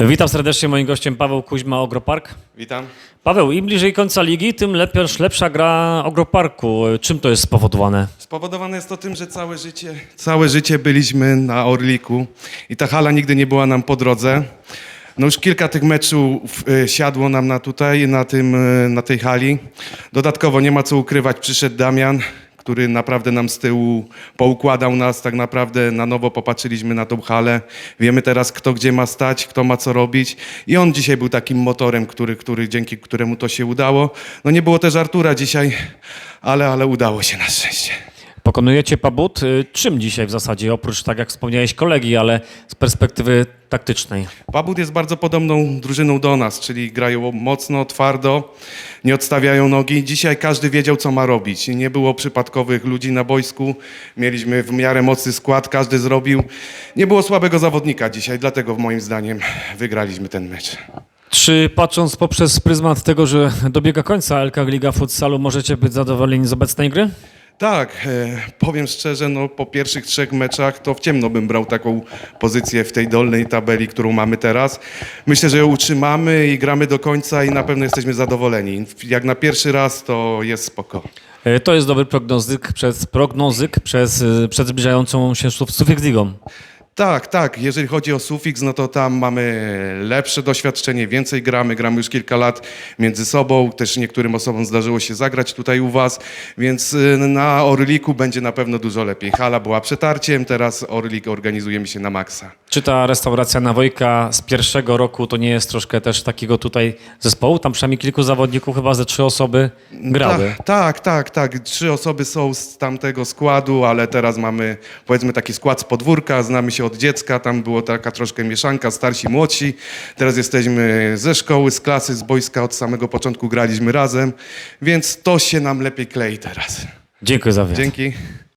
Witam serdecznie, moim gościem Paweł Kuźma, Ogropark. Witam. Paweł, im bliżej końca ligi, tym lepsza, lepsza gra Ogroparku. Czym to jest spowodowane? Spowodowane jest to tym, że całe życie, całe życie byliśmy na Orliku i ta hala nigdy nie była nam po drodze. No już kilka tych meczów e, siadło nam na tutaj, na, tym, e, na tej hali. Dodatkowo nie ma co ukrywać, przyszedł Damian, który naprawdę nam z tyłu poukładał nas, tak naprawdę na nowo popatrzyliśmy na tą halę. Wiemy teraz, kto gdzie ma stać, kto ma co robić i on dzisiaj był takim motorem, który, który, dzięki któremu to się udało. No nie było też Artura dzisiaj, ale, ale udało się na szczęście. Pokonujecie Pabut. Y, Czym dzisiaj w zasadzie, oprócz tak jak wspomniałeś kolegi, ale z perspektywy taktycznej? Pabud jest bardzo podobną drużyną do nas, czyli grają mocno, twardo, nie odstawiają nogi. Dzisiaj każdy wiedział, co ma robić. Nie było przypadkowych ludzi na boisku. Mieliśmy w miarę mocny skład, każdy zrobił. Nie było słabego zawodnika dzisiaj, dlatego moim zdaniem wygraliśmy ten mecz. Czy patrząc poprzez pryzmat tego, że dobiega końca LK Liga Futsalu, możecie być zadowoleni z obecnej gry? Tak, e, powiem szczerze, no, po pierwszych trzech meczach to w ciemno bym brał taką pozycję w tej dolnej tabeli, którą mamy teraz. Myślę, że ją utrzymamy i gramy do końca i na pewno jesteśmy zadowoleni. Jak na pierwszy raz to jest spoko. Y, To jest dobry prognozyk przez, prognozyk przez, y, przed zbliżającą się Sufix Ligą. Tak, tak. Jeżeli chodzi o sufiks, no to tam mamy lepsze doświadczenie, więcej gramy, gramy już kilka lat między sobą. Też niektórym osobom zdarzyło się zagrać tutaj u was, więc y, na Orliku będzie na pewno dużo lepiej. Hala była przetarciem, teraz Orlik organizujemy się na maksa. Czy ta restauracja na Wojka z pierwszego roku to nie jest troszkę też takiego tutaj zespołu? Tam przynajmniej kilku zawodników, chyba ze trzy osoby grały. Tak, tak, tak, tak. Trzy osoby są z tamtego składu, ale teraz mamy powiedzmy taki skład z podwórka, znamy się od dziecka, tam było taka troszkę mieszanka, starsi, młodsi. Teraz jesteśmy ze szkoły, z klasy, z boiska, od samego początku graliśmy razem, więc to się nam lepiej klei teraz. Dziękuję za wywiad. Dzięki.